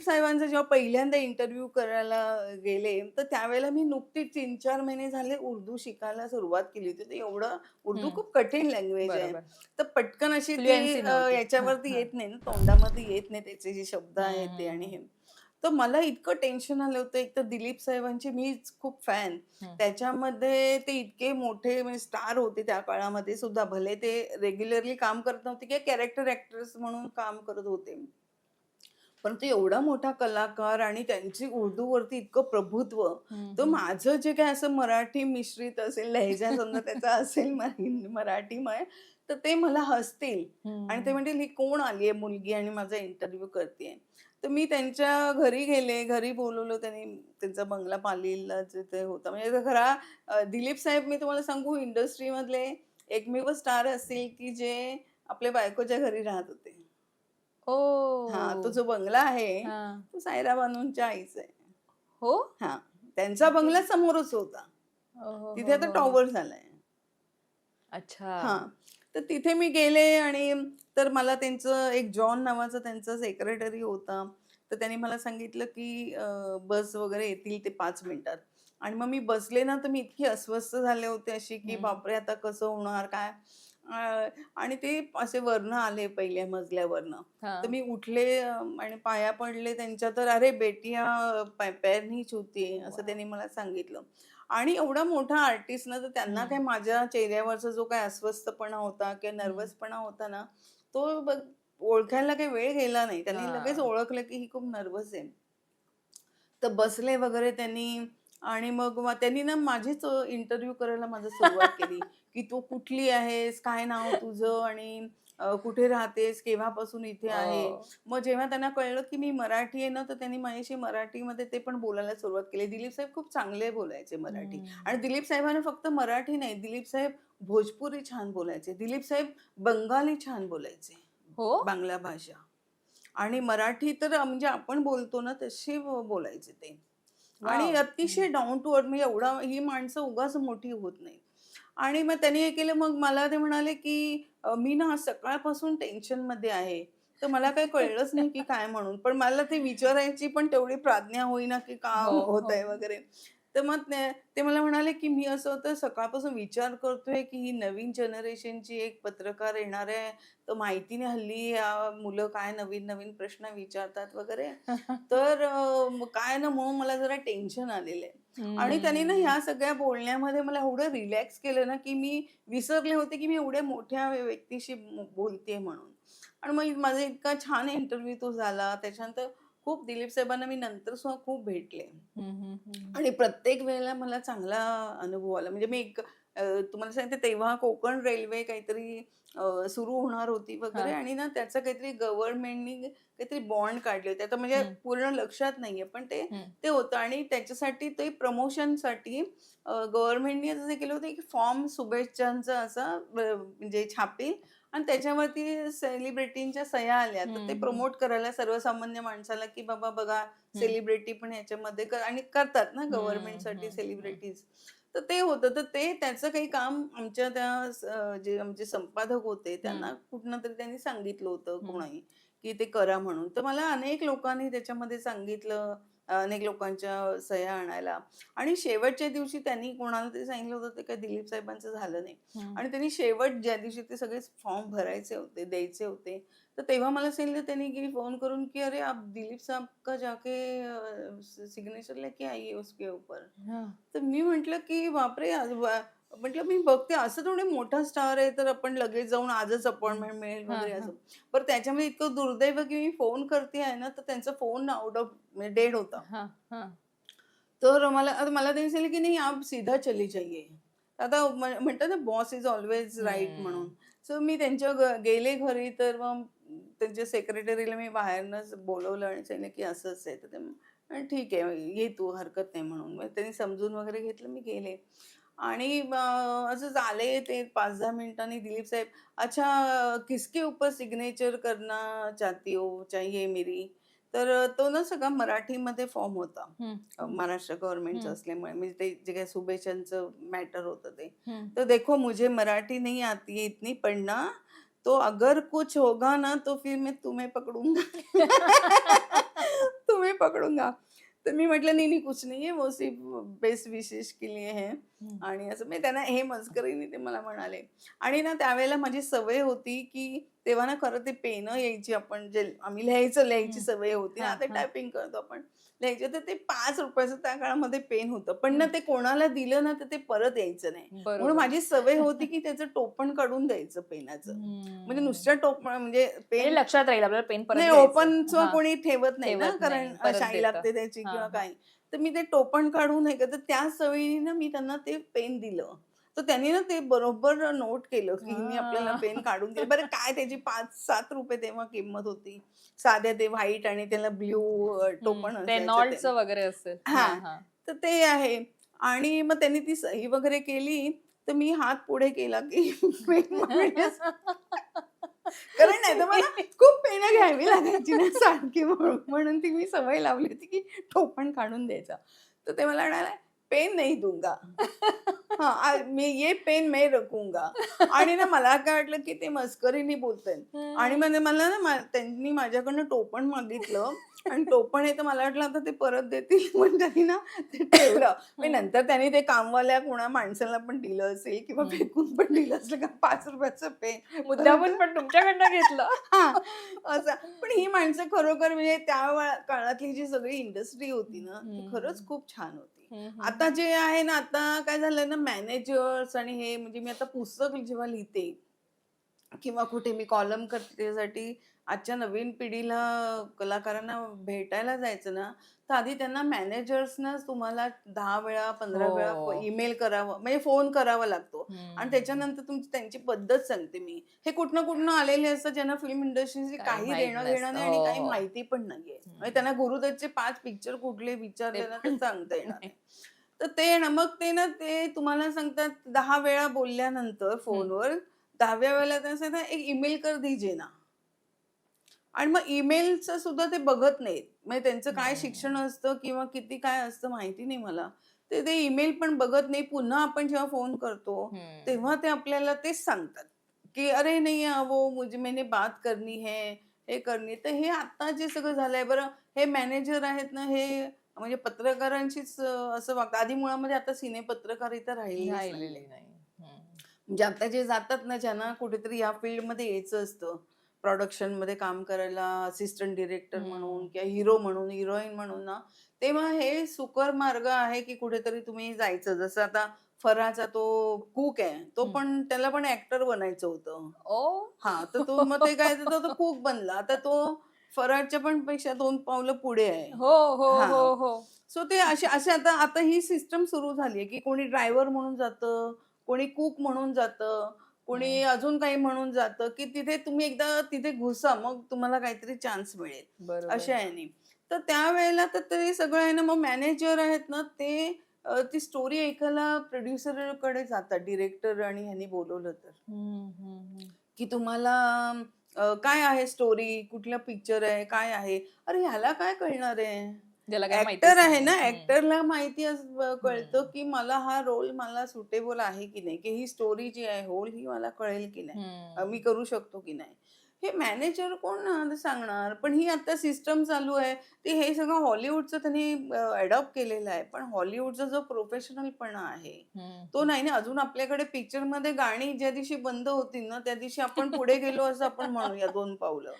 दिलीप साहेबांचा जेव्हा पहिल्यांदा इंटरव्ह्यू करायला गेले तर त्यावेळेला मी नुकतीच तीन चार महिने झाले उर्दू शिकायला सुरुवात केली होती. तर एवढं उर्दू. खूप कठीण लँग्वेज आहे. तर पटकन अशी. याच्यावरती येत नाही ना तोंडामध्ये येत नाही त्याचे जे शब्द आहेत ते आणि हे. तर मला इतकं टेन्शन आलं होतं. एक तर दिलीप साहेबांची मीच खूप फॅन. त्याच्यामध्ये ते इतके मोठे म्हणजे स्टार होते त्या काळामध्ये सुद्धा. भले ते रेग्युलरली काम करत नव्हते किंवा कॅरेक्टर ऍक्ट्रेस म्हणून काम करत होते. पण ते एवढा मोठा कलाकार आणि त्यांची उर्दूवरती इतकं प्रभुत्व तर. माझं जे काय असं मराठी मिश्रित असेल लहेजा समजा त्याचा असेल मराठी- मराठीमय तर ते मला हसतील आणि ते. म्हणतील ही कोण आली आहे मुलगी आणि माझा इंटरव्ह्यू करते तर मी त्यांच्या घरी गेले घरी बोलवलं त्यांनी त्यांचा बंगला पालीला जिथे होता म्हणजे तो खरा दिलीप साहेब मी तुम्हाला सांगू इंडस्ट्रीमधले एकमेव स्टार असतील की जे आपल्या बायकोच्या घरी राहत होते हा. तो ओ जो बंगला आहे हा. तो सायरा बानूंच्या आईचा आहे. हो? हा त्यांचा बंगला समोरच होता. हो, हो, तिथे आता हो, हो. टॉवर झालाय. अच्छा. हा तर तिथे मी गेले आणि तर मला त्यांचं एक जॉन नावाचा त्यांचा सेक्रेटरी होता. तर त्यांनी मला सांगितलं की अं, बस वगैरे येतील ते पाच मिनिटात. आणि मग मी बसले ना तर मी इतकी अस्वस्थ झाले होते अशी की हम्म. बापरे आता कसं होणार काय? आणि ते असे वर्ण आले पहिल्या मजल्यावरनं. तर मी उठले आणि पाया पडले त्यांच्या तर अरे बेटिया पै- पैर नहीं छूती असं. त्यांनी मला सांगितलं आणि एवढा मोठा आर्टिस्ट ना तर त्यांना. काय माझ्या चेहऱ्यावरचा जो काय अस्वस्थपणा होता किंवा. नर्वसपणा होता ना तो ओळखायला काही वेळ गेला नाही त्यांनी लगेच. ओळखलं की ही खूप नर्वस आहे तर बसले वगैरे त्यांनी आणि मग मग त्यांनी ना माझीच इंटरव्ह्यू करायला माझं सुरुवात केली की तू कुठली आहेस काय नाव तुझं आणि अ, कुठे राहतेस केव्हापासून इथे आहे? ओ. मग जेव्हा त्यांना कळलं की मी मराठी आहे ना तर त्यांनी माझ्याशी मराठीमध्ये ते पण बोलायला सुरुवात केली. दिलीप साहेब खूप चांगले बोलायचे मराठी. आणि दिलीप साहेबांना फक्त मराठी नाही दिलीप साहेब भोजपुरी छान बोलायचे. दिलीप साहेब बंगाली छान बोलायचे हो? बांगला भाषा. आणि मराठी तर म्हणजे आपण बोलतो ना तशी ब- बोलायचे ते. आणि. अतिशय डाऊन टू अर्थ म्हणजे एवढा ही माणसं उगाच मोठी होत नाही आणि मग त्यांनी हे केलं मग मला ते म्हणाले की मी ना सकाळपासून टेन्शनमध्ये आहे तर मला काही कळलंच नाही की काय म्हणून पण मला ते विचारायची पण तेवढी प्राज्ञा होईना की का हो, होत आहे हो. वगैरे तर मग ते मला म्हणाले की मी असं होतं सकाळपासून विचार करतोय की ही नवीन जनरेशनची एक पत्रकार येणार आहे. तर माहिती नाही हल्ली या मुलं काय नवीन नवीन प्रश्न विचारतात वगैरे. तर काय ना म्हणून मला जरा टेन्शन आलेलं आहे. आणि त्यांनी ना. ह्या सगळ्या बोलण्यामध्ये मला एवढं रिलॅक्स केलं ना की मी विसरले होते की मी एवढ्या मोठ्या व्यक्तीशी बोलते म्हणून. आणि मग माझा इतका छान इंटरव्ह्यू तो झाला. त्याच्यानंतर खूप दिलीप साहेबांना मी नंतर सुद्धा खूप भेटले. आणि प्रत्येक वेळेला मला चांगला अनुभव आला म्हणजे मी एक तुम्हाला सांगते तेव्हा कोकण रेल्वे काहीतरी सुरू होणार होती वगैरे. आणि ना त्याचं काहीतरी गव्हर्नमेंटनी काहीतरी बॉन्ड काढले होते आता म्हणजे. पूर्ण लक्षात नाहीये पण ते. ते होतं आणि त्याच्यासाठी ते प्रमोशनसाठी गव्हर्नमेंटने असं केलं होतं की फॉर्म शुभेच्छांचा असा म्हणजे छापील आणि त्याच्यावरती सेलिब्रिटींच्या सह्या आल्या तर ते. प्रमोट करायला सर्वसामान्य माणसाला की बाबा बघा सेलिब्रिटी पण ह्याच्यामध्ये कर आणि करतात ना गव्हर्नमेंटसाठी सेलिब्रिटीज तर ते होतं. तर ते त्याचं काही काम आमच्या त्या स- जे आमचे संपादक होते त्यांना कुठनं तरी त्यांनी सांगितलं होतं. कोणाही की ते करा म्हणून. तर मला अनेक लोकांनी त्याच्यामध्ये सांगितलं अनेक लोकांच्या सह्या आणायला. आणि शेवटच्या दिवशी त्यांनी कोणाला तरी सांगितलं होतं ते काय दिलीप साहेबांचं झालं नाही. आणि त्यांनी शेवट ज्या दिवशी ते सगळे फॉर्म भरायचे होते द्यायचे होते तर तेव्हा मला सांगितलं त्यांनी की फोन करून की अरे आप दिलीप साहब का जाके सिग्नेचर लेके आइए उसके ऊपर. तर मी म्हंटल की बापरे म्हटलं मी बघते असं थोडे मोठा स्टार आहे तर आपण लगेच जाऊन आजच अपॉइंटमेंट मिळेल वगैरे. असं पण त्याच्यामध्ये इतकं दुर्दैव की मी फोन करते आहे ना तर त्यांचा फोन आउट ऑफ डेड होता. तर मला मला त्यांनी सांगितलं की नाही आप सीधा चली जाइए आता म्ह- म्हणतात ना बॉस इज ऑलवेज राईट. म्हणून सो मी त्यांच्या गेले घरी तर मग त्यांच्या सेक्रेटरीला मी बाहेरनंच बोलवलं आणि सांगितलं की असंच आहे तर ते ठीक आहे ये तू हरकत नाही म्हणून. मग त्यांनी समजून वगैरे घेतलं मी गेले. आणि असंच आले ते पाच दहा मिनिटांनी दिलीप साहेब अच्छा किसके ऊपर सिग्नेचर करना चाहती हो? चाहिए मेरी. तर तो ना सगळा मराठीमध्ये फॉर्म होता. महाराष्ट्र गव्हर्नमेंटचं. असल्यामुळे म्हणजे ते जे काही शुभेच्छांचं मॅटर होतं ते. हम्म. तो देखो मुझे मराठी नहीं आती इतनी पढ़ना तो अगर कुछ होगा ना तो फिर मैं तुम्हें पकड़ूंगा तो पकडूंगा तर मी म्हटलं नाही नाही कुछ नाही आहे वो सिर्फ बेस्ट विशेष के लिए है हम्म. आणि असं म्हणजे त्यांना हे मस्करीने ते मला म्हणाले आणि ना त्यावेळेला माझी सवय होती की तेव्हा ना खरं ते पेन यायची आपण जे आम्ही लिहायचं लिहायची. सवय होती ना आता. टायपिंग करतो आपण लिहायचं तर ते पाच रुपयाचं त्या काळामध्ये पेन होतं पण ना ते कोणाला दिलं ना तर ते परत यायचं नाही म्हणून माझी सवय होती की त्याचं टोपण काढून द्यायचं पेनाचं म्हणजे हम्म. नुसतं टोपण म्हणजे म्हणजे पेन लक्षात राहील आपल्याला पेन परत. ओपन. कोणी ठेवत नाही ना कारण शाई. लागते त्याची किंवा हा. काय तर मी ते टोपण काढून नाही का तर त्या सवयीने मी त्यांना ते पेन दिलं तर त्यांनी ना ते बरोबर नोट केलं की हिने आपल्याला. पेन काढून दिलं. बरं काय त्याची पाच सात रुपये तेव्हा किंमत होती? साध्या ते व्हाईट आणि त्याला ब्ल्यू टोपण. वगैरे असेल. हा. तर ते आहे. आणि मग त्यांनी ती सही वगैरे केली. तर मी हात पुढे केला की पेन मागण्यास कारण नाही तर मला खूप पेन घ्यावी लागायची ना सारखी म्हणून. म्हणून ती मी सवय लावली होती की टोपण काढून द्यायचा. तर ते मला म्हणाले पेन नाही दूंगा. हा मी ये पेन मैं रखूंगा. आणि ना मला काय वाटलं की ते मस्करीने बोलतायत आणि म्हणजे मला ना त्यांनी माझ्याकडनं टोपण मागितलं. आणि टोपण आहे तर मला वाटलं आता ते परत देतील. पण त्यांनी ना ते ठेवलं. मी नंतर त्यांनी ते कामवाल्या कोणा माणसाला पण दिलं असेल किंवा. फेकून पण दिलं असेल का पाच रुपयाचं पेन. मुद्दामून पण तुमच्याकडनं घेतलं. हा असं. पण ही माणसं खरोखर म्हणजे त्या काळातली जी सगळी इंडस्ट्री होती ना ती. खरंच खूप छान होती. आता जे आहे ना आता काय झालंय ना मॅनेजर्स आणि हे म्हणजे मी आता पुस्तक जेव्हा लिहिते किंवा कुठे मी कॉलम करते त्यासाठी आजच्या नवीन पिढीला कलाकारांना भेटायला जायचं ना तर आधी त्यांना मॅनेजर्सना तुम्हाला दहा वेळा पंधरा हो. वेळा ईमेल करावं म्हणजे फोन करावा लागतो. आणि त्याच्यानंतर तुमची त्यांची पद्धत सांगते मी हे कुठनं कुठनं आलेले असतात ज्यांना फिल्म इंडस्ट्रीचे काही देणं. घेणं नाही आणि हो, काही हो. माहिती पण नाहीये. म्हणजे त्यांना गुरुदत्तचे पाच पिक्चर कुठले विचारले ते ना तर सांगता येणार. तर ते ना मग ते ना ते तुम्हाला सांगतात दहा वेळा बोलल्यानंतर फोनवर दहाव्या वेळेला ते सांगतात एक ईमेल कर दीजिए ना आणि मग ईमेलचं सुद्धा ते बघत नाहीत म्हणजे त्यांचं काय. शिक्षण असतं किंवा किती काय असतं माहिती नाही मला ते ते ईमेल पण बघत नाही पुन्हा आपण जेव्हा फोन करतो. तेव्हा ते आपल्याला तेच सांगतात की अरे नाही वो मुझे मैंने बात करनी है हे करणी तर हे आता जे सगळं झालंय बरं हे मॅनेजर आहेत ना हे म्हणजे पत्रकारांशीच असं वागतात आधी मुळामध्ये आता सिने पत्रकार इथं राहिलेली. नाही. म्हणजे आता जे जातात ना ज्यांना कुठेतरी या फील्डमध्ये यायचं असतं प्रोडक्शनमध्ये काम करायला असिस्टंट डिरेक्टर. म्हणून किंवा हिरो म्हणून हिरोईन म्हणून ना तेव्हा हे सुकर मार्ग आहे की कुठेतरी तुम्ही जायचं. जसं आता फराचा तो कुक आहे तो. पण त्याला पण ऍक्टर बनायचं होतं. ओ. हा तर तो मग ते काय तर तो कुक बनला. आता तो फराडच्या पण पेक्षा दोन पावलं पुढे आहे. हो हो हा. हो हो. सो ते असे असे आता आता ही सिस्टम सुरू झाली आहे की कोणी ड्रायव्हर म्हणून जातं कोणी कुक म्हणून जातं. कोणी अजून काही म्हणून जातं की तिथे तुम्ही एकदा तिथे घुसा मग तुम्हाला काहीतरी चान्स मिळेल. अशा याने तर त्यावेळेला तर ते सगळं आहे ना मग मॅनेजर आहेत ना ते ती स्टोरी ऐकायला producer कडे जातात डिरेक्टर आणि ह्यांनी बोलवलं तर. की तुम्हाला काय आहे स्टोरी कुठला पिक्चर आहे? काय आहे? अरे ह्याला काय कळणार आहे? ज्याला काय माहितीच ऍक्टर आहे. ना. ऍक्टरला माहिती अस- कळतं. की मला हा रोल मला सुटेबल आहे की नाही की ही स्टोरी जी आहे होल ही मला कळेल की नाही. अ, मी करू शकतो की नाही हे मॅनेजर कोण सांगणार पण ही आता सिस्टम चालू आहे ती हे सगळं हॉलिवूडचं त्यांनी अडॉप्ट केलेलं आहे पण हॉलिवूडचा जो प्रोफेशनलपणा आहे. तो नाही ना अजून आपल्याकडे पिक्चरमध्ये गाणी ज्या दिवशी बंद होतील ना त्या दिवशी आपण पुढे गेलो असं आपण म्हणूया दोन पावलं